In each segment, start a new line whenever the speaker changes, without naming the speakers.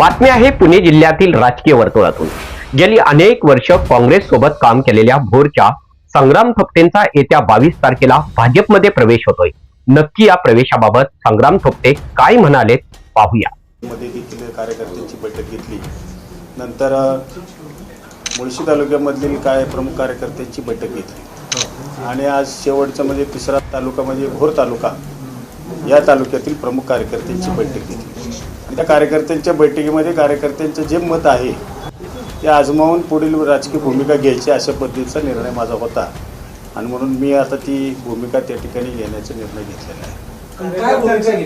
बातमी आहे पुणे जिल्ह्यातील राजकीय वर्तुळातून. गेली अनेक वर्ष काँग्रेस सोबत काम केलेल्या भोरच्या संग्राम थोपटेंचा येत्या बावीस तारखेला भाजपमध्ये प्रवेश होतोय. नक्की या प्रवेशाबाबत संग्राम थोपटे काय म्हणालेत पाहूया.
मध्ये देखील कार्यकर्त्यांची बैठक घेतली. नंतर मुळशी तालुक्यामधील काय प्रमुख कार्यकर्त्यांची बैठक घेतली. आणि आज शेवटचं म्हणजे तिसरा तालुका म्हणजे भोर तालुका या तालुक्यातील प्रमुख कार्यकर्त्यांची बैठक घेतली. त्या कार्यकर्त्यांच्या बैठकीमध्ये कार्यकर्त्यांचं जे मत आहे ते आजमावून पुढील राजकीय भूमिका घ्यायची अशा पद्धतीचा निर्णय माझा होता. आणि म्हणून मी आता ती भूमिका त्या ठिकाणी घेण्याचा निर्णय घेतलेला आहे.
काय भूमिका घेतली?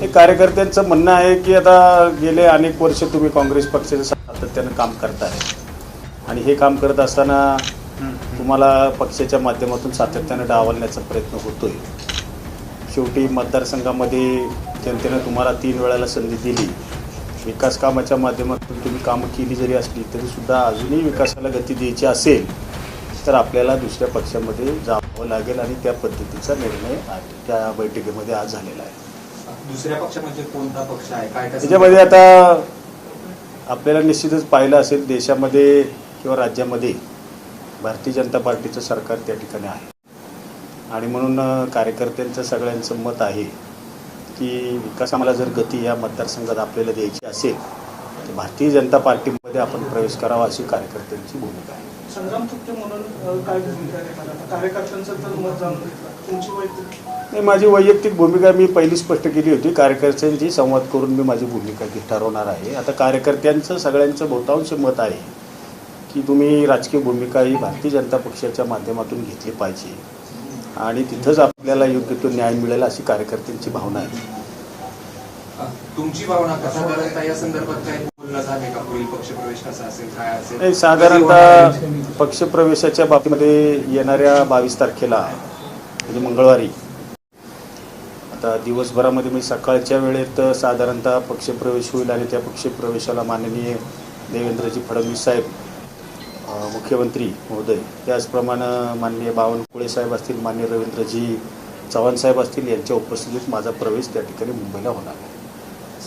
हे कार्यकर्त्यांचं म्हणणं आहे की आता गेले अनेक वर्ष तुम्ही काँग्रेस पक्षाचं सातत्यानं काम करताय आणि हे काम करत असताना तुम्हाला पक्षाच्या माध्यमातून सातत्यानं डावलण्याचा प्रयत्न होतोय. शेवटी मतदारसंघामध्ये जनतेनं तुम्हाला तीन वेळाला संधी दिली. विकास कामाच्या माध्यमातून तुम्ही कामं केली जरी असली तरीसुद्धा अजूनही विकासाला गती द्यायची असेल तर आपल्याला दुसऱ्या पक्षामध्ये जावं लागेल आणि त्या पद्धतीचा निर्णय त्या बैठकीमध्ये आज झालेला आहे.
दुसऱ्या पक्षामध्ये कोणता पक्ष आहे? काय
त्याच्यामध्ये आता आपल्याला निश्चितच पाहिलं असेल देशामध्ये किंवा राज्यामध्ये भारतीय जनता पार्टीचं सरकार त्या ठिकाणी आहे. आणि म्हणून कार्यकर्त्यांचं सगळ्यांचं मत आहे की विकास आम्हाला जर गती या मतदारसंघात आपल्याला द्यायची असेल तर भारतीय जनता पार्टीमध्ये आपण प्रवेश करावा अशी कार्यकर्त्यांची भूमिका आहे.
संग्राम म्हणून काय भूमिका
नाही माझी वैयक्तिक भूमिका मी पहिली स्पष्ट केली होती. कार्यकर्त्यांची संवाद करून मी माझी भूमिका ठरवणार आहे. आता कार्यकर्त्यांचं सगळ्यांचं बहुतांश मत आहे की तुम्ही राजकीय भूमिका ही भारतीय जनता पक्षाच्या माध्यमातून घेतली पाहिजे. आणि तिथंच आपल्याला योग्य तो न्याय मिळेल अशी कार्यकर्त्यांची भावना आहे.
तुमची भावना कसा साधारणतः या संदर्भात काय
नाही साधारणतः पक्षप्रवेशाच्या बाबतीमध्ये येणाऱ्या बावीस तारखेला म्हणजे मंगळवारी. आता दिवसभरामध्ये मी सकाळच्या वेळेत साधारणतः पक्षप्रवेश होईल आणि त्या पक्षप्रवेशाला माननीय देवेंद्रजी फडणवीस साहेब मुख्यमंत्री महोदय त्याचप्रमाणे माननीय बावनकुळे साहेब असतील माननीय रवींद्रजी चव्हाण साहेब असतील यांच्या उपस्थितीत माझा प्रवेश त्या ठिकाणी मुंबईला होणार आहे.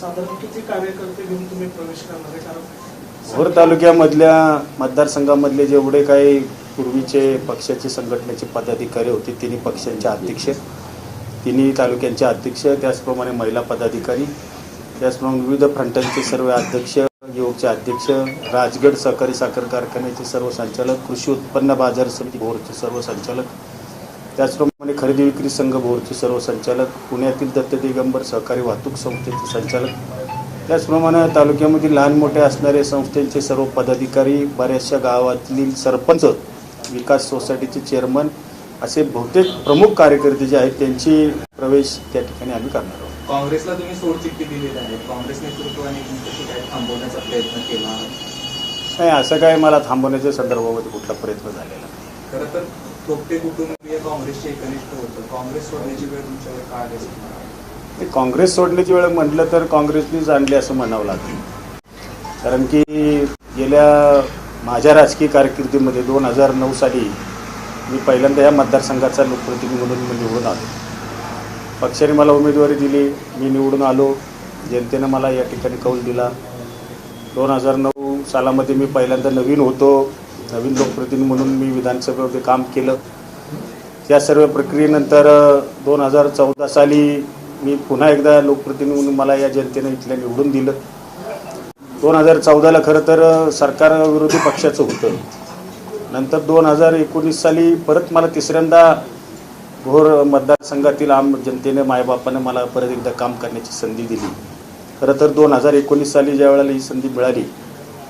साधारण किती कार्यकर्ते घेऊन तुम्ही प्रवेश करणार आहे? कारण
भोर तालुक्यामधल्या मतदारसंघामधले जेवढे काही पूर्वीचे पक्षाचे संघटनेचे पदाधिकारी होते तिन्ही पक्षांचे अध्यक्ष तिन्ही तालुक्यांचे अध्यक्ष त्याचप्रमाणे महिला पदाधिकारी. त्याचप्रमाणे विविध फ्रंटांचे सर्व अध्यक्ष योगचे अध्यक्ष राजगड सहकारी साखर कारखान्याचे सर्व संचालक कृषी उत्पन्न बाजार समिती भोरचे सर्व संचालक त्याचप्रमाणे खरेदी विक्री संघ भोरचे सर्व संचालक पुण्यातील दत्त दिगंबर सहकारी वाहतूक संस्थेचे संचालक त्याचप्रमाणे तालुक्यामध्ये लहान मोठे असणारे संस्थेचे सर्व पदाधिकारी बऱ्याचशा गावातील सरपंच विकास सोसायटीचे चेअरमन असे बहुतेक प्रमुख कार्यकर्ते जे आहेत त्यांची प्रवेश त्या ठिकाणी आम्ही करणार आहोत.
काँग्रेसला तुम्ही सोडचिठ्ठी दिलेली आहे. काँग्रेस नेतृत्वाने तुमच्याशी काय थांबवण्याचा प्रयत्न केला.
नाही असं काय मला थांबवण्याच्या संदर्भामध्ये कुठला प्रयत्न झालेला नाही.
खरं तर थोपटे कुटुंबीय काँग्रेसचे एकनिष्ठ होतं. काँग्रेस सोडण्याची वेळ तुमच्यावर काय आली
ते काँग्रेस सोडण्याची वेळ म्हटलं तर काँग्रेसनीच आणली असं म्हणावं लागेल. कारण की गेल्या माझ्या राजकीय कारकिर्दीमध्ये दोन हजार नऊ साली मी पहिल्यांदा या मतदारसंघाचा लोकप्रतिनिधी म्हणून निवडून आलो. पक्षाने मला उमेदवारी दिली. मी निवडून आलो. जनतेनं मला या ठिकाणी कौल दिला. दोन हजार नऊ सालामध्ये मी पहिल्यांदा नवीन होतो. नवीन लोकप्रतिनिधी म्हणून मी विधानसभेमध्ये काम केलं. त्या सर्व प्रक्रियेनंतर दोन हजार चौदा साली मी पुन्हा एकदा लोकप्रतिनिधी म्हणून मला या जनतेनं इथल्या निवडून दिलं. दोन हजार चौदाला खरं तर सरकार विरोधी पक्षाचं होतं. नंतर दोन हजार एकोणीस साली परत मला तिसऱ्यांदा भोर मतदारसंघातील आम जनतेने मायबापाने मला परत एकदा काम करण्याची संधी दिली. खरं तर दोन हजार एकोणीस साली ज्या वेळेला ही संधी मिळाली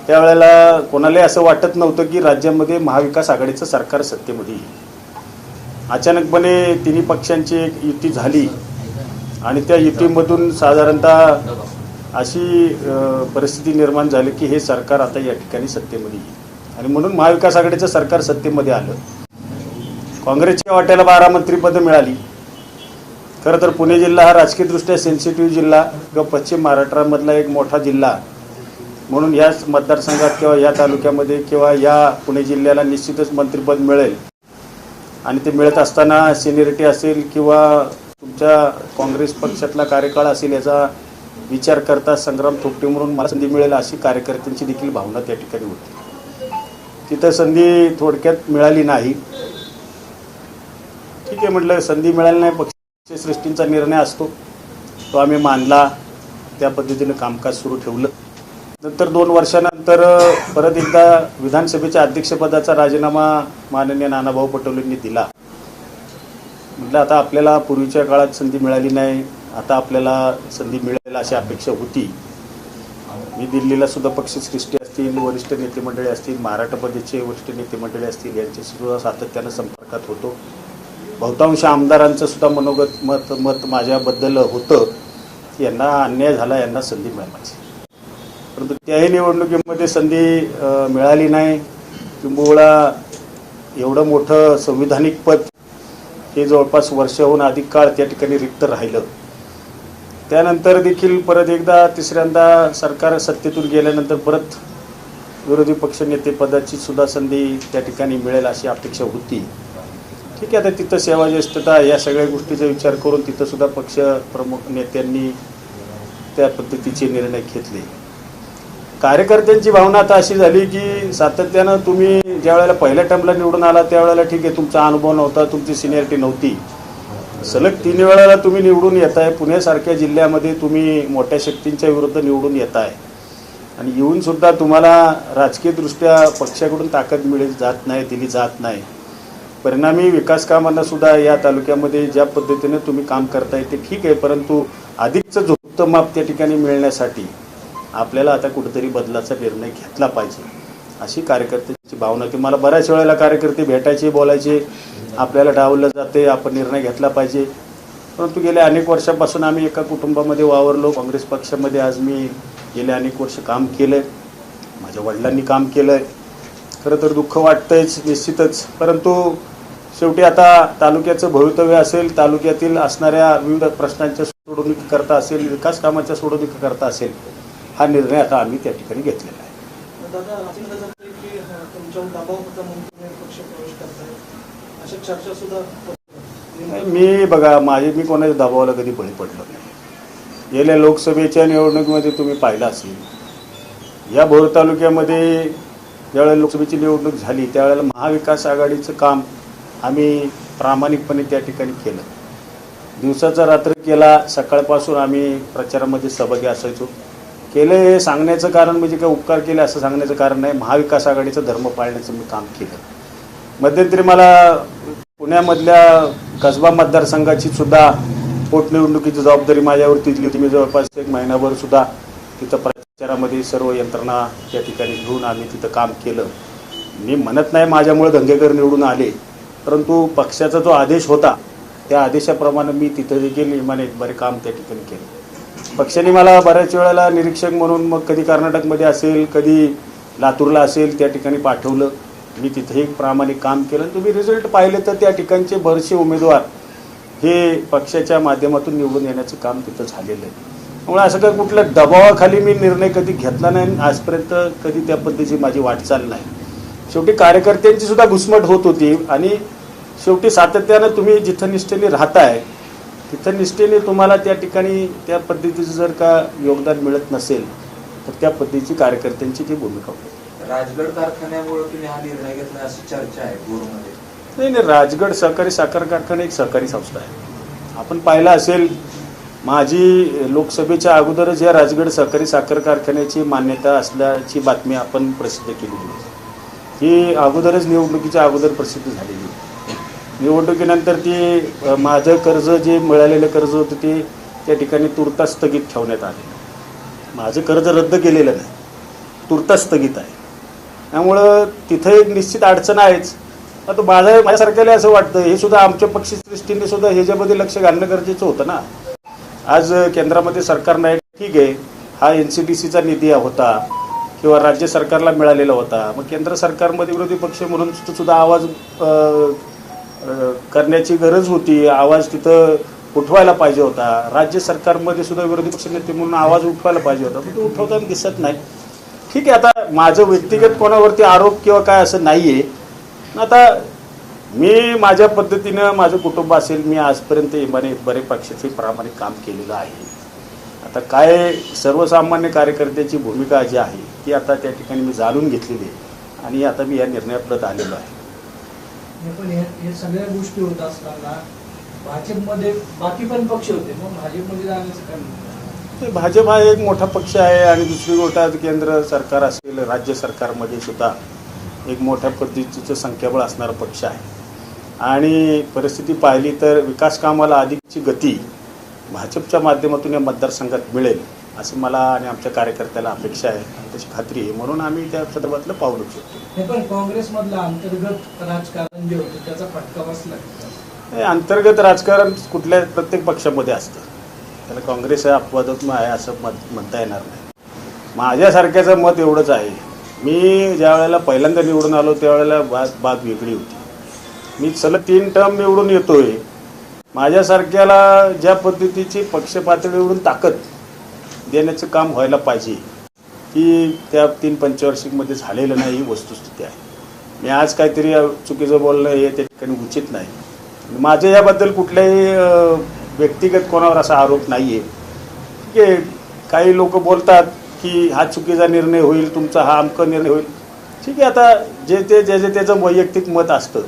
त्यावेळेला कोणालाही असं वाटत नव्हतं की राज्यामध्ये महाविकास आघाडीचं सरकार सत्तेमध्ये येईल. अचानकपणे तिन्ही पक्षांची एक युती झाली आणि त्या युतीमधून साधारणतः अशी परिस्थिती निर्माण झाली की हे सरकार आता या ठिकाणी सत्तेमध्ये येईल. आणि म्हणून महाविकास आघाडीचं सरकार सत्तेमध्ये आलं. काँग्रेसच्या वाट्याला बारा मंत्रिपदं मिळाली. खरं तर पुणे जिल्हा हा राजकीयदृष्ट्या सेन्सिटिव्ह जिल्हा किंवा पश्चिम महाराष्ट्रामधला एक मोठा जिल्हा. म्हणून याच मतदारसंघात किंवा या तालुक्यामध्ये किंवा या पुणे जिल्ह्याला निश्चितच मंत्रिपद मिळेल. आणि ते मिळत असताना सिनियरिटी असेल किंवा तुमच्या काँग्रेस पक्षातला कार्यकाळ असेल याचा विचार करता संग्राम थोपटे म्हणून मला संधी मिळेल अशी कार्यकर्त्यांची देखील भावना त्या ठिकाणी होती. तिथं संधी थोडक्यात मिळाली नाही. ठीक आहे म्हटलं संधी मिळाली नाही पक्षसृष्टींचा निर्णय असतो. तो आम्ही मानला त्या पद्धतीनं कामकाज सुरू ठेवलं. नंतर दोन वर्षानंतर परत एकदा विधानसभेच्या अध्यक्षपदाचा राजीनामा माननीय नानाभाऊ पटोलेंनी दिला. म्हटलं आता आपल्याला पूर्वीच्या काळात संधी मिळाली नाही आता आपल्याला संधी मिळेल अशी अपेक्षा होती. मी दिल्लीला सुद्धा पक्षश्रेष्ठी असतील वरिष्ठ नेते मंडळी असतील महाराष्ट्र प्रदेशचे वरिष्ठ नेते मंडळी असतील यांच्याशी सुद्धा सातत्यानं संपर्कात होतो. बहुतांश आमदारांचं सुद्धा मनोगत मत मत माझ्याबद्दल होतं. की यांना अन्याय झाला यांना संधी मिळाली. परंतु त्याही निवडणुकीमध्ये संधी मिळाली नाही. किंबहुळा एवढं मोठं संविधानिक पद हे जवळपास वर्षाहून अधिक काळ त्या ठिकाणी रिक्त राहिलं. त्यानंतर देखील परत एकदा तिसऱ्यांदा सरकार सत्तेतून गेल्यानंतर परत विरोधी पक्षनेते पदाची सुद्धा संधी त्या ठिकाणी मिळेल अशी अपेक्षा होती. ठीक आहे आता तिथं सेवा ज्येष्ठता या सगळ्या गोष्टीचा विचार करून तिथं सुद्धा पक्ष प्रमुख नेत्यांनी त्या पद्धतीचे निर्णय घेतले. कार्यकर्त्यांची भावना आता अशी झाली की सातत्यानं तुम्ही ज्या वेळेला पहिल्या टर्मला निवडून आला त्यावेळेला ठीक आहे तुमचा अनुभव नव्हता तुमची सिनियरिटी नव्हती. सलग तीन वेळेला तुम्ही निवडून येत आहे पुण्यासारख्या जिल्ह्यामध्ये तुम्ही मोठ्या शक्तींच्या विरुद्ध निवडून येत आहे आणि येऊन सुद्धा तुम्हाला राजकीयदृष्ट्या पक्षाकडून ताकद मिळेल जात नाही दिली जात नाही. परिणामी विकास कामांना सुद्धा या तालुक्यामध्ये ज्या पद्धतीने तुम्ही काम करताय ते ठीक आहे परंतु अधिकचं झोपतं माप त्या ठिकाणी मिळण्यासाठी आपल्याला आता कुठेतरी बदलाचा निर्णय घेतला पाहिजे अशी कार्यकर्त्याची भावना की मला बऱ्याच वेळेला कार्यकर्ते भेटायचे बोलायचे आपल्याला डावलं जाते आपण निर्णय घेतला पाहिजे. परंतु गेल्या अनेक वर्षापासून आम्ही एका कुटुंबामध्ये वावरलो काँग्रेस पक्षामध्ये आज मी गेले अनेक वर्ष काम केलं आहे माझ्या वडिलांनी काम केलं आहे खरं तर दुःख वाटतंच निश्चितच. परंतु शेवटी आता तालुक्याचं भवितव्य असेल तालुक्यातील असणाऱ्या विविध प्रश्नांच्या सोडवणुकीकरता असेल विकास कामाच्या सोडवणुकीकरता असेल हा निर्णय आता आम्ही त्या ठिकाणी घेतलेला आहे. मी बघा माझे मी कोणाच्या दबावाला कधी बळी पडलो नाही. गेल्या लोकसभेच्या निवडणुकीमध्ये तुम्ही पाहिलं असेल या भोर तालुक्यामध्ये ज्यावेळेला लोकसभेची निवडणूक झाली त्यावेळेला महाविकास आघाडीचं काम आम्ही प्रामाणिकपणे त्या ठिकाणी केलं. दिवसाचा रात्र केला सकाळपासून आम्ही प्रचारामध्ये सहभागी असायचो. केलं हे सांगण्याचं कारण म्हणजे काय उपकार केले असं सांगण्याचं कारण नाही. महाविकास आघाडीचा धर्म पाळण्याचं मी काम केलं. मध्यंतरी मला पुण्यामधल्या कसबा मतदारसंघाची सुद्धा पोटनिवडणुकीची जबाबदारी माझ्यावर तिथली होती मी जवळपास एक महिनाभर सुद्धा तिथं प्रचारामध्ये सर्व यंत्रणा त्या ठिकाणी घेऊन आम्ही तिथं काम केलं. मी म्हणत नाही माझ्यामुळे दंगेकर निवडून आले. परंतु पक्षाचा जो आदेश होता त्या आदेशाप्रमाणे मी तिथं देखील इमाने बरे काम त्या ठिकाणी केलं. पक्षाने मला बऱ्याच वेळेला निरीक्षक म्हणून मग कधी कर्नाटकमध्ये असेल कधी लातूरला असेल त्या ठिकाणी पाठवलं. मी तिथेही प्रामाणिक काम केलं. आणि तुम्ही रिझल्ट पाहिले तर त्या ठिकाणचे बरेचसे उमेदवार हे पक्षाच्या माध्यमातून निवडून येण्याचं काम तिथं झालेलं आहे. त्यामुळे असं काही कुठल्या दबावाखाली मी निर्णय कधी घेतला नाही आणि आजपर्यंत कधी त्या पद्धतीची माझी वाटचाल नाही. शेवटी कार्यकर्त्यांची सुद्धा घुसमट होत होती आणि शेवटी सातत्यानं तुम्ही जिथं निष्ठेने राहताय तिथं निष्ठेने तुम्हाला त्या ठिकाणी त्या पद्धतीचं जर का योगदान मिळत नसेल तर त्या पद्धतीची कार्यकर्त्यांची ती भूमिका होती.
राजगड कारखान्यामुळे तुम्ही हा निर्णय घेतला अशी चर्चा आहे बोरमध्ये.
नाही नाही राजगड सहकारी साखर कारखाना एक सहकारी संस्था आहे. आपण पाहिलं असेल माझी लोकसभेच्या अगोदरच या राजगड सहकारी साखर कारखान्याची मान्यता असल्याची बातमी आपण प्रसिद्ध केली होती ही अगोदरच निवडणुकीच्या अगोदर प्रसिद्ध झालेली. निवडणुकीनंतर ती माझं कर्ज जे मिळालेलं कर्ज होतं ते त्या ठिकाणी तुर्तास स्थगित ठेवण्यात आले. माझं कर्ज रद्द केलेलं नाही. तुर्तास स्थगित आहे. त्यामुळं तिथं एक निश्चित अडचण आहेच. आता माझं माझ्यासारख्याला असं वाटतं हे सुद्धा आमच्या पक्षी दृष्टीने सुद्धा ह्याच्यामध्ये लक्ष घालणं गरजेचं होतं ना. आज केंद्रामध्ये सरकार नाही ठीक आहे. हा एन सी डी सीचा निधी होता. किंवा राज्य सरकारला मिळालेला होता. मग केंद्र सरकारमध्ये विरोधी पक्ष म्हणून सुद्धा आवाज करण्याची गरज होती. आवाज तिथं उठवायला पाहिजे होता. राज्य सरकारमध्ये सुद्धा विरोधी पक्षनेते म्हणून आवाज उठवायला पाहिजे होता. पण तो उठवताना दिसत नाही. ठीक आहे आता माझं व्यक्तिगत कोणावरती आरोप किंवा काय असं नाही आहे आता मी माझ्या पद्धतीनं माझं कुटुंब असेल मी आजपर्यंत इमाने बरे पक्षाचे प्रामाणिक काम केलेलं आहे. आता काय सर्वसामान्य कार्यकर्त्याची भूमिका जी आहे ती आता त्या ठिकाणी मी जाणून घेतलेली आहे. आणि आता मी या निर्णयाप्रत आलेलो आहे.
पण हे सगळ्या गोष्टी होत असताना भाजपमध्ये बाकी पण पक्ष होते मग भाजपमध्ये जाण्याचं काय
भाजप हा एक मोठा पक्ष आहे आणि दुसरी गोष्ट केंद्र सरकार असेल राज्य सरकारमध्ये सुद्धा एक मोठ्या पद्धतीचं संख्याबळ असणारा पक्ष आहे. आणि परिस्थिती पाहिली तर विकास कामाला अधिकची गती भाजपच्या माध्यमातून या मतदारसंघात मिळेल असं मला आणि आमच्या कार्यकर्त्याला अपेक्षा आहे. आणि तशी खात्री आहे. म्हणून आम्ही त्या संदर्भातलं पाऊल उचलतो.
हे पण काँग्रेसमधलं अंतर्गत राजकारण जे होतं त्याचा फटका बसला.
अंतर्गत राजकारण कुठल्या प्रत्येक पक्षामध्ये असतं. त्याला काँग्रेस हा अपवादात्म आहे असं मत म्हणता येणार नाही. माझ्यासारख्याचं मत एवढंच आहे. मी ज्या वेळेला पहिल्यांदा निवडून आलो त्यावेळेला बाग बाग वेगळी होती. मी सलग तीन टर्म निवडून येतोय. माझ्यासारख्याला ज्या पद्धतीची पक्ष पातळीवरून ताकद देण्याचं काम व्हायला पाहिजे की त्या तीन पंचवार्षिकमध्ये झालेलं नाही ही वस्तुस्थिती आहे. मी आज काहीतरी चुकीचं बोलणं हे त्या ठिकाणी उचित नाही. माझ्या याबद्दल कुठल्याही व्यक्तिगत कोणावर असा आरोप नाही आहे की काही लोक बोलतात की हा चुकीचा निर्णय होईल तुमचा हा अमक निर्णय होईल. ठीक आहे आता जे ते ज्याचे त्याचं वैयक्तिक मत असतं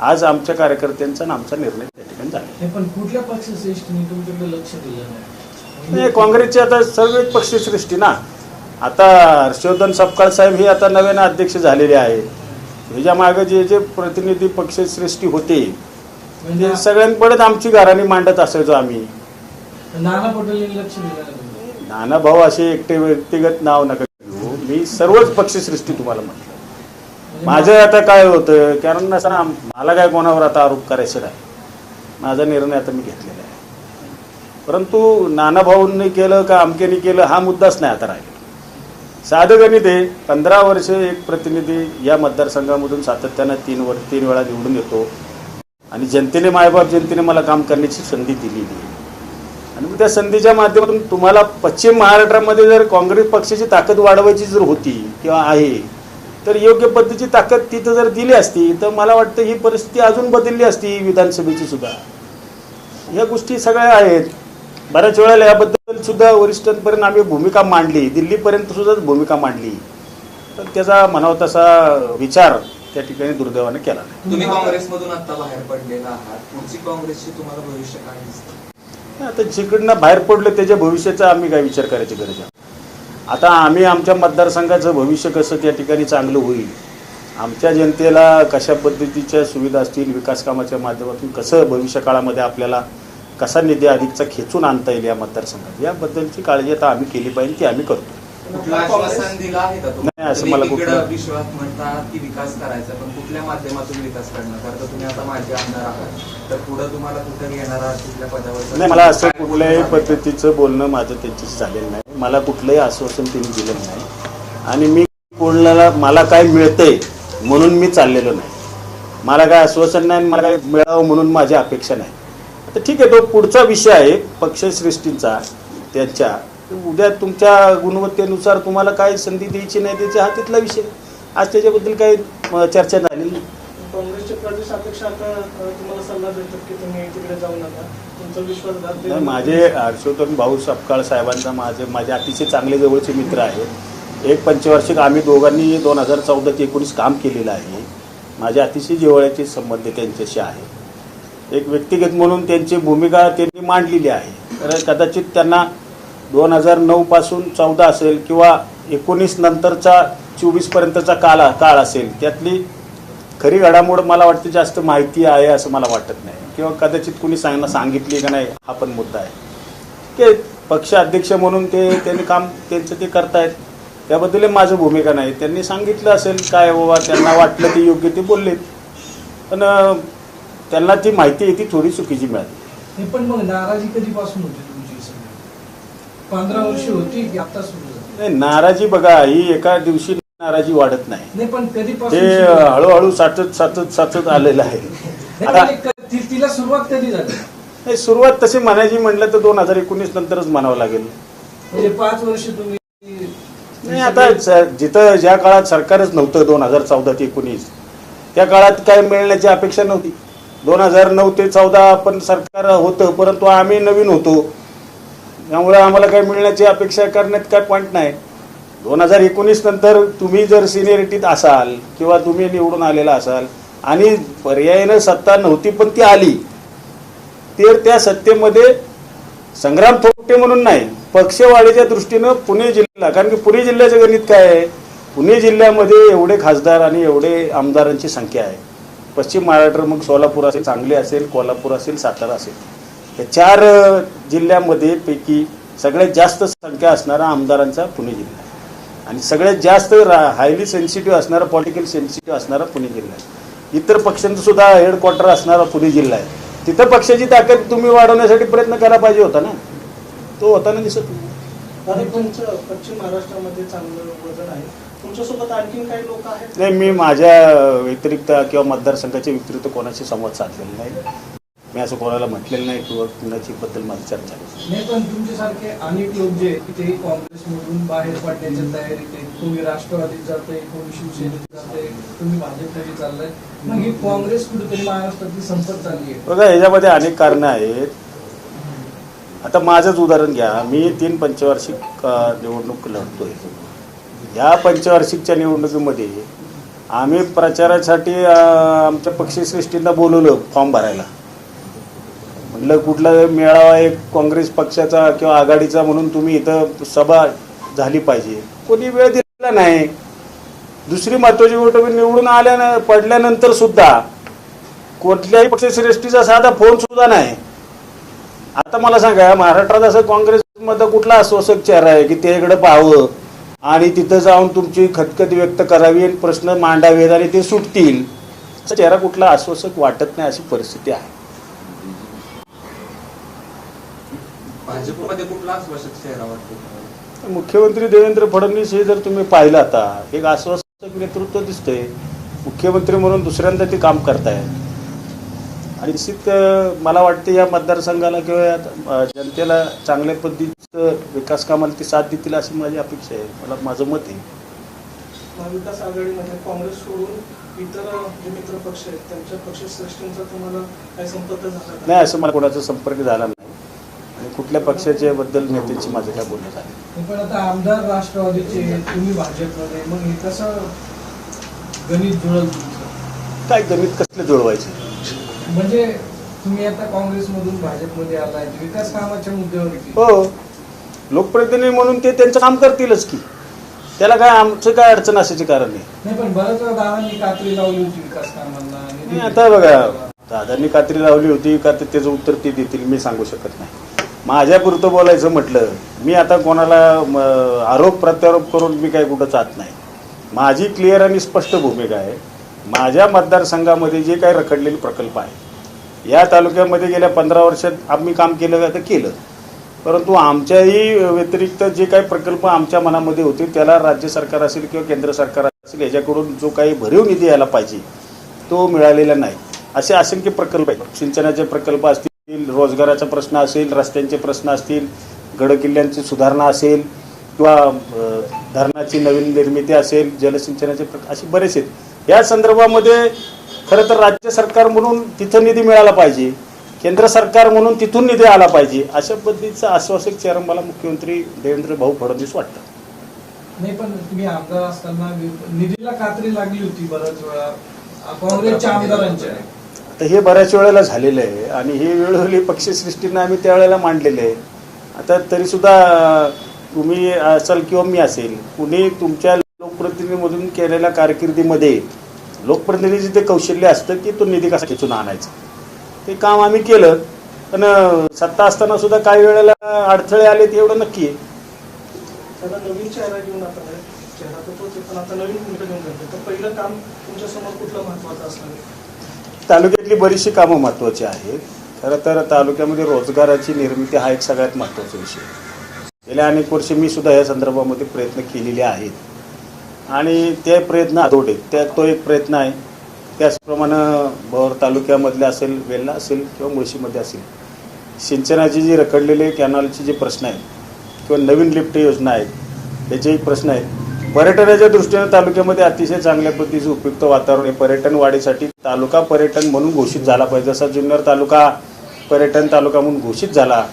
आज आमच्या कार्यकर्त्यांचा आणि आमचा निर्णय त्या ठिकाणी झाला.
हे पण कुठल्या पक्षश्रेष्ठीने तुमच्याकडे लक्ष दिलं नाही.
नाही काँग्रेसचे आता सर्व पक्षश्रेष्ठी ना. आता हर्षवर्धन सपकाळ साहेब हे आता नव्यानं अध्यक्ष झालेले आहेत ह्याच्या मागे जे जे प्रतिनिधी पक्षश्रेष्ठी होते
म्हणजे
सगळ्यांकडेच आमची घराणी मांडत असायचो आम्ही.
नाना लक्ष दिलं तुम्ही.
नाना भाऊ असे एकटे व्यक्तिगत नाव नका घेऊ. मी सर्वच पक्षश्रेष्ठी तुम्हाला म्हटलं.
म्हणजे
माझं आता काय होतं कारण नसं ना मला काय कोणावर आता आरोप करायचा नाही. माझा निर्णय आता मी घेतलेला आहे. परंतु नानाभाऊंनी केलं का अमकेनी केलं हा मुद्दाच नाही आता राहिला. साधं गणित आहे पंधरा वर्ष एक प्रतिनिधी या मतदारसंघामधून सातत्यानं तीन वर तीन वेळा निवडून येतो. आणि जनतेने मायबाप जनतेने मला काम करण्याची संधी दिलेली आहे. आणि मग त्या संधीच्या माध्यमातून तुम्हाला पश्चिम महाराष्ट्रामध्ये जर काँग्रेस पक्षाची ताकद वाढवायची जर होती किंवा आहे तर योग्य पद्धतीची ताकद तिथं जर दिली असती तर मला वाटतं ही परिस्थिती अजून बदलली असती विधानसभेची सुद्धा. या गोष्टी सगळ्या आहेत. बऱ्याच वेळेला याबद्दल सुद्धा वरिष्ठांपर्यंत आम्ही भूमिका मांडली. दिल्लीपर्यंत सुद्धा भूमिका मांडली. तर त्याचा म्हणावा तसा विचार त्या ठिकाणी दुर्दैवाने केला नाही.
तुम्ही काँग्रेसमधून आता बाहेर पडलेला आहात. पुढची काँग्रेसची तुम्हाला भविष्य काय दिसतं?
आता जिकडनं बाहेर पडलं त्याच्या भविष्याचा आम्ही काय विचार करायची गरज आहे? आता आम्ही आमच्या मतदारसंघाचं भविष्य कसं त्या ठिकाणी चांगलं होईल? आमच्या जनतेला कशा पद्धतीच्या सुविधा असतील विकास कामाच्या माध्यमातून कसं भविष्य काळामध्ये आपल्याला कसा निधी अधिकचा खेचून आणता येईल या मतदारसंघात? याबद्दलची काळजी आता आम्ही केली पाहिजे ती आम्ही करतो.
दिलं
नाही, असं मला कुठलं-
विश्वास म्हणतात की विकास करायचा पण कुठल्या माध्यमातून विकास करणार? कारण तुम्ही आता माझे आमदार आहात. तर पुढे तुम्हाला कुठं घेणार आहात कुठल्या पदावर?
नाही मला असं कुठल्याही पद्धतीचं बोलणं माझं त्यांच्याशी झालेलं नाही. मला कुठलंही आश्वासन त्यांनी दिलेलं नाही. आणि मी कोणाला मला काय मिळतंय म्हणून मी चाललेलो नाही. मला काय आश्वासन नाही मला काय मिळावं म्हणून माझी अपेक्षा नाही. आता ठीक आहे तो पुढचा विषय आहे पक्षश्रेष्ठींचा त्यांच्या. उद्या तुमच्या गुणवत्तेनुसार तुम्हाला काय संधी द्यायची नाही द्यायची हा तिथला विषय. आज त्याच्याबद्दल काही चर्चा झालेली नाही.
काँग्रेसचे प्रदेश अध्यक्ष आता अ, तुम्हाला सल्ला देतात की तुम्ही तिकडे जाऊ नका. तुमचा विश्वासघात
नाही, माझे हर्षवर्धन भाऊ सपकाळ साहेबांचा माझे माझे अतिशय चांगले जवळचे मित्र आहेत. एक पंचवार्षिक आम्ही दोघांनी दोन हजार चौदा ते एकोणीस काम केलेलं आहे. माझे अतिशय जिव्हाळ्याचे संबंध त्यांच्याशी आहेत. एक व्यक्तिगत म्हणून त्यांची भूमिका त्यांनी मांडलेली आहे. तर कदाचित त्यांना दोन हजार नऊपासून चौदा असेल किंवा एकोणीस नंतरचा चोवीसपर्यंतचा काळ काळ असेल. त्यातली खरी घडामोड मला वाटते जास्त माहिती आहे असं मला वाटत नाही. किंवा कदाचित कुणी सांगणं सांगितली का नाही हा पण मुद्दा आहे. ते पक्ष अध्यक्ष म्हणून ते त्यांनी काम त्यांचं ते करतायत. त्याबद्दल माझं भूमिका नाही. त्यांनी सांगितलं असेल काय बाबा त्यांना वाटलं ते योग्य ते बोललेत. पण त्यांना ती माहिती आहे ती थोडी चुकीची मिळाली.
हे पण मग नाराजी कधीपासून होती तुमची सगळी? पंधरा वर्ष होती की आता सुरू झाली?
नाही नाराजी बघा ही एका दिवशी नाराजी वाढत नाही.
नाही पण कधीपासून
ते
सुरू झाली?
हळूहळू साचत साचत साचत आलेलं आहे.
नाही,
आता
म्हणजे क- ति- तिला सुरुवात कधी झाली?
नाही, सुरुवात तशी म्हणायची म्हटलं तर दोन हजार एकोणीस नंतरच म्हणावं लागेल.
म्हणजे पाच वर्ष तुम्ही
नाही आता स- जिथं ज्या काळात सरकारच नव्हतं दोन हजार चौदा ते एकोणीस त्या काळात काय मिळण्याची अपेक्षा नव्हती. दोन हजार नऊ ते चौदा पण सरकार होतं परंतु आम्ही नवीन होतो. त्यामुळे आम्हाला काही मिळण्याची अपेक्षा करण्यात काय पॉईंट नाही. दोन हजार एकोणीस नंतर तुम्ही जर सिनियरिटीत असाल किंवा तुम्ही निवडून आलेला असाल आणि पर्यायानं सत्ता नव्हती पण ती आली तर त्या सत्तेमध्ये संग्राम थोपटे म्हणून नाही पक्षवाढीच्या दृष्टीनं पुणे जिल्हा कारण की पुणे जिल्ह्याचं गणित काय आहे? पुणे जिल्ह्यामध्ये एवढे खासदार आणि एवढे आमदारांची संख्या आहे. पश्चिम महाराष्ट्र मग सोलापूर असेल सांगली असेल कोल्हापूर असेल सातारा असेल. या चार जिल्ह्यामध्ये पैकी सगळ्यात जास्त संख्या असणारा आमदारांचा पुणे जिल्हा आहे. आणि सगळ्यात जास्त हायली सेन्सिटिव्ह असणारा पॉलिटिकल सेन्सिटिव्ह असणारा पुणे जिल्हा आहे. इतर पक्षांचं सुद्धा हेडक्वार्टर असणारा पुणे जिल्हा आहे. तिथं पक्षाची ताकद तुम्ही वाढवण्यासाठी प्रयत्न केला पाहिजे होता ना? तो होताना दिसत. नाही
तुमचं पश्चिम महाराष्ट्रामध्ये चांगलं वजन आहे. तुमच्यासोबत आणखीन काही लोक आहेत?
नाही मी माझ्या व्यतिरिक्त किंवा मतदारसंघाच्या व्यतिरिक्त कोणाशी संवाद साधलेला नाही. मी असं कोणाला म्हटलेलं नाही किंवा कुणाची बद्दल माझी चर्चा नाही.
पण तुमच्यासारखे अनेक लोक जे आहेत की ते काँग्रेसमधून बाहेर पडण्याच्या तयारीत आहेत. तुम्ही राष्ट्रवादीत जाताय कोणी शिवसेनेत जाताय तुम्ही भाजपमध्ये चाललाय. मग ही काँग्रेस कुठेतरी महाराष्ट्रातली संपत चालली आहे.
बघा ह्याच्यामध्ये अनेक कारणं आहेत. आता माझंच उदाहरण घ्या. मी तीन पंचवार्षिक निवडणूक लढतोय. या पंचवार्षिकच्या निवडणुकीमध्ये आम्ही प्रचारासाठी आमच्या पक्षश्रेष्ठींना बोलवलं फॉर्म भरायला. म्हटलं कुठला मेळावा एक काँग्रेस पक्षाचा किंवा आघाडीचा म्हणून तुम्ही इथं सभा झाली पाहिजे. कोणी वेळ दिला नाही. दुसरी महत्वाची गोष्ट म्हणजे निवडून आल्या पडल्यानंतर सुद्धा कुठल्याही पक्षश्रेष्ठीचा साधा फोन सुद्धा नाही. आता मला सांगा महाराष्ट्रात असं काँग्रेसमध्ये कुठला आश्वासक चेहरा आहे की ते इकडं पाहावं? आणि तिथं जाऊन तुमची खतखत व्यक्त करावी आणि प्रश्न मांडावेत आणि ते सुटतील. असा चेहरा कुठला आश्वासक वाटत नाही अशी परिस्थिती आहे? मुख्यमंत्री देवेंद्र फडणवीस हे जर तुम्ही पाहिलं आता एक आश्वासक नेतृत्व दिसतंय. मुख्यमंत्री म्हणून दुसऱ्यांदा ते काम करतायत. आणि निश्चित मला वाटते या मतदारसंघाला किंवा जनतेला चांगल्या पद्धतीचं विकास कामाला ते साथ देतील अशी माझी अपेक्षा आहे. मला माझं मत आहे.
महाविकास आघाडीमध्ये काँग्रेस सोडून इतर जे मित्र पक्ष आहेत त्यांच्या पक्षश्रेष्ठींचा तुम्हाला काही संपर्क झाला?
नाही असं मला कोणाचा संपर्क झाला नाही. आणि कुठल्या पक्षाच्या बद्दल नेत्याची माझं काय बोलणं झालं
पण आता आमदार राष्ट्रवादीचे तुम्ही भाजपमध्ये मग हे कसं गणित जुळल
काय गणित कसले जुळवायचे?
म्हणजे तुम्ही आता काँग्रेसमधून भाजपमध्ये आलाय विकास कामाच्या मुद्द्यावर
हो. लोकप्रतिनिधी म्हणून ते त्यांचं काम करतीलच की. त्याला काय आमचं काय अडचण असायची कारण नाही
पण बऱ्याच वेळा दादांनी कात्री लावली होती विकास कामांना
आता बघा दादांनी कात्री लावली होती का ते त्याचं उत्तर ते देतील मी सांगू शकत नाही. माझ्यापुरतं बोलायचं म्हटलं मी आता कोणाला आरोप प्रत्यारोप करून मी काय कुठं जात नाही. माझी क्लिअर आणि स्पष्ट भूमिका आहे. माझ्या मतदारसंघामध्ये जे काही रखडलेले प्रकल्प आहे या तालुक्यामध्ये गेल्या पंधरा वर्षात आम्ही काम केलं तर केलं. परंतु आमच्याही व्यतिरिक्त जे काही प्रकल्प आमच्या मनामध्ये होते त्याला राज्य सरकार असेल किंवा केंद्र सरकार असेल याच्याकडून जो काही भरीव निधी यायला पाहिजे तो मिळालेला नाही. असे असंख्य प्रकल्प आहेत. सिंचनाचे प्रकल्प असतील रोजगाराचा प्रश्न असेल रस्त्यांचे प्रश्न असतील गडकिल्ल्यांची सुधारणा असेल किंवा धरणाची नवीन निर्मिती असेल जलसिंचनाचे प्रक असे बरेच आहेत. या संदर्भामध्ये खरं तर राज्य सरकार म्हणून तिथं निधी मिळाला पाहिजे केंद्र सरकार म्हणून तिथून निधी आला पाहिजे अशा पद्धतीचा आश्वासक चेहरा मला मुख्यमंत्री देवेंद्र भाऊ फडणवीस वाटतं.
नाही पण तुम्ही आमदार असताना निधीला कात्री लागली होती बऱ्याच वेळा. काँग्रेसच्या आमदारांच्या.
आता हे बऱ्याच वेळेला झालेलं आहे आणि हे वेळोवेळी पक्षसृष्टीनं आम्ही त्यावेळेला मांडलेलं आहे. आता तरीसुद्धा तुम्ही असाल किंवा मी असेल कुणी तुमच्या लोकप्रतिनिधीमधून केलेल्या कारकिर्दीमध्ये लोकप्रतिनिधीचे ते कौशल्य असतं की तो निधी कसा खेचून आणायचा. ते काम आम्ही केलं पण सत्ता असताना सुद्धा काही वेळेला अडथळे आले ते एवढं नक्की आहे.
दादा नवीन चेहरा घेऊन आता आहे चेहरा तर तोच आहे, पण आता नवीन भूमिका घेऊन जाते तर पहिलं काम तुमच्यासमोर कुठलं महत्वाचं असणार? आहे?
तालुक्यातली बरीचशी कामं महत्त्वाची आहेत. खरं तर तालुक्यामध्ये रोजगाराची निर्मिती हा एक सगळ्यात महत्त्वाचा विषय. गेल्या अनेक वर्षे मी सुद्धा या संदर्भामध्ये प्रयत्न केलेले आहेत. आणि ते प्रयत्न आठवडे त्या तो एक प्रयत्न आहे. त्याचप्रमाणे भोर तालुक्यामधले असेल वेल्ला असेल किंवा मुळशीमध्ये असेल सिंचनाची जी रखडलेले कॅनॉलचे जे प्रश्न आहेत किंवा नवीन लिफ्ट योजना आहेत त्याचे एक प्रश्न आहेत. पर्यटनाच्या दृष्टीने तालुक्यामध्ये अतिशय चांगल्या पद्धतीचं उपयुक्त वातावरण आहे. पर्यटन वाढीसाठी तालुका पर्यटन म्हणून घोषित झाला पाहिजे. जसा जुन्नर तालुका पर्यटन तालुका म्हणून घोषित झाला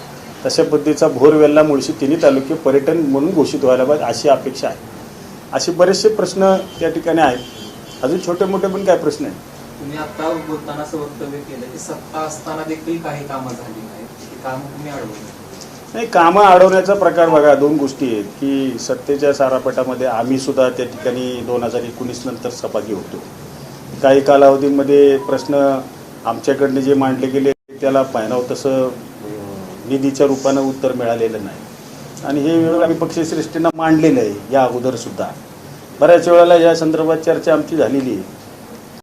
तशा पद्धतीचा भोरवेल्ला मुळशी तिन्ही तालुके पर्यटन म्हणून घोषित व्हायला पाहिजे अशी अपेक्षा आहे. असे बरेचसे प्रश्न त्या ठिकाणी आहेत. अजून छोटे मोठे पण काय प्रश्न आहेत?
तुम्ही आता बोलताना असं वक्तव्य केलं की सत्ता असताना देखील काही कामं झाली नाहीत. ती कामं तुम्ही अडवली.
नाही कामं अडवण्याचा प्रकार बघा दोन गोष्टी आहेत की सत्तेच्या सारापटामध्ये आम्ही सुद्धा त्या ठिकाणी दोन हजार एकोणीस नंतर सहभागी होतो. काही कालावधीमध्ये प्रश्न आमच्याकडनं जे मांडले गेले त्याला पाहिनाव तसं निधीच्या रूपानं उत्तर मिळालेलं नाही. आणि हे वेळ आम्ही पक्षश्रेष्ठींना मांडलेलं आहे या अगोदर सुद्धा. बऱ्याच वेळेला या संदर्भात चर्चा आमची झालेली आहे.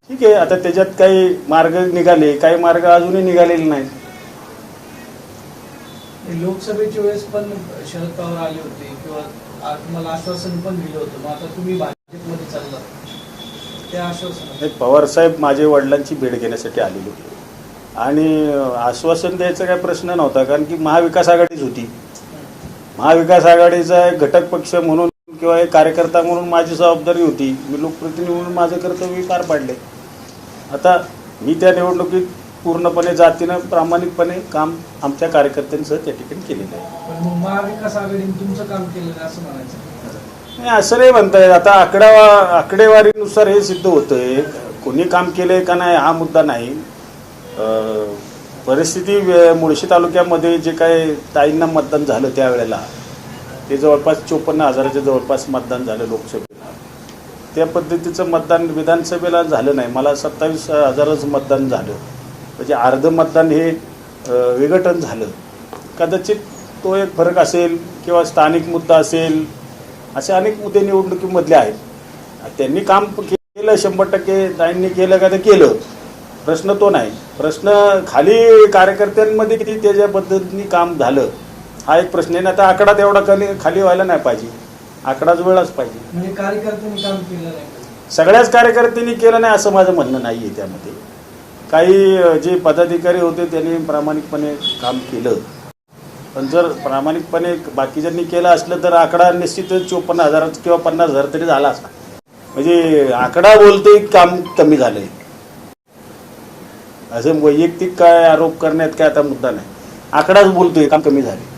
ठीक आहे आता त्याच्यात काही मार्ग निघाले काही मार्ग अजूनही निघालेले नाहीत.
लोकसभेच्या वेळेस पण शरद पवार आले होते किंवा तुम्हाला आश्वासन पण दिलं होतं मग आता तुम्ही भाजपमध्ये चालला त्या आश्वासन
नाही, पवारसाहेब माझे वडिलांची भेट घेण्यासाठी आलेले होते. आणि आश्वासन द्यायचा काय प्रश्न नव्हता कारण की महाविकास आघाडीच होती. महाविकास आघाडीचा एक घटक पक्ष म्हणून किंवा एक कार्यकर्ता म्हणून माझी जबाबदारी होती. मी लोकप्रतिनिधी म्हणून माझं कर्तव्य पार पाडले. आता मी त्या निवडणुकीत पूर्णपणे जातीनं प्रामाणिकपणे काम आमच्या कार्यकर्त्यांसह त्या ठिकाणी केलेलं आहे.
महाविकास आघाडीने तुमचं काम केलं नाही असं म्हणायचं.
नाही असं नाही म्हणताय आता आकडा आकडेवारीनुसार हे सिद्ध होतंय. कोणी काम केलंय का नाही हा मुद्दा नाही. परिस्थिती मुळशी तालुक्यामध्ये जे काय ताईंना मतदान झालं त्यावेळेला ते जवळपास चोपन्न हजाराच्या जवळपास मतदान झालं लोकसभेला. त्या पद्धतीचं मतदान विधानसभेला झालं नाही मला सत्तावीस हजारच मतदान झालं. म्हणजे अर्ध मतदान हे विघटन झालं. कदाचित तो एक फरक असेल किंवा स्थानिक मुद्दा असेल असे अनेक मुद्दे निवडणुकीमधले आहेत. त्यांनी काम केलं शंभर टक्के ताईंनी केलं का ते केलं. प्रश्न तो नाही. प्रश्न खाली कार्यकर्त्यांमध्ये किती त्याच्या पद्धतीने काम झालं हा एक प्रश्न आहे. ना आता आकडा तेवढा खाली खाली व्हायला नाही पाहिजे. आकडा जुळलाच पाहिजे.
म्हणजे कार्यकर्त्यांनी काम केलं नाही का?
सगळ्याच कार्यकर्त्यांनी केलं नाही असं माझं म्हणणं नाही आहे त्यामध्ये. काही जे पदाधिकारी होते त्यांनी प्रामाणिकपणे काम केलं. पण जर प्रामाणिकपणे बाकीच्यांनी केलं असलं तर आकडा निश्चितच चोपन्न हजार किंवा पन्नास हजार तरी झाला असता. म्हणजे आकडा बोलतोय काम कमी झालंय. असं वैयक्तिक काय आरोप करण्यात काय आता मुद्दा नाही. आकडाच बोलतोय काम कमी झाले.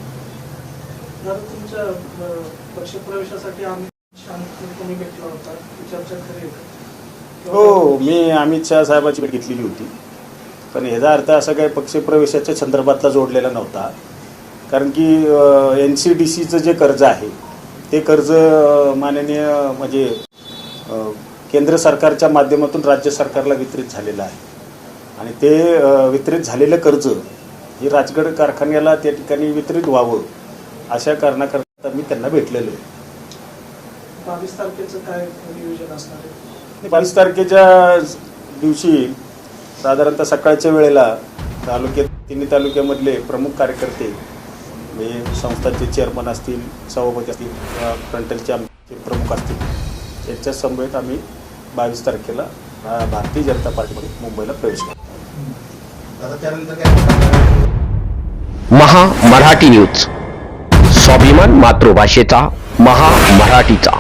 हो मी अमित शहा साहेबांची भेट घेतलेली होती. पण ह्याचा अर्थ असा काही पक्षप्रवेशाच्या संदर्भातला जोडलेला नव्हता. कारण की एन सी डी सीचं जे कर्ज आहे ते कर्ज माननीय म्हणजे केंद्र सरकारच्या माध्यमातून राज्य सरकारला वितरित झालेलं आहे. आणि ते वितरित झालेलं कर्ज हे राजगड कारखान्याला त्या ठिकाणी वितरित व्हावं अशा कारणाकरता मी त्यांना भेटलेलो आहे.
बावीस तारखेचं काय नियोजन असणार आहे?
बावीस तारखेच्या दिवशी साधारणतः सकाळच्या वेळेला तालुक्यात तिन्ही तालुक्यामधले प्रमुख कार्यकर्ते म्हणजे संस्थांचे चेअरमन असतील सभापती असतील किंवा फ्रंटलचे आमचे प्रमुख असतील त्यांच्या समवेत आम्ही बावीस तारखेला भारतीय जनता पार्टीमध्ये मुंबईला प्रवेश करतो
आता त्यानंतर काय
महा मराठी न्यूज. स्वाभिमान मातृभाषेचा महा मराठीचा.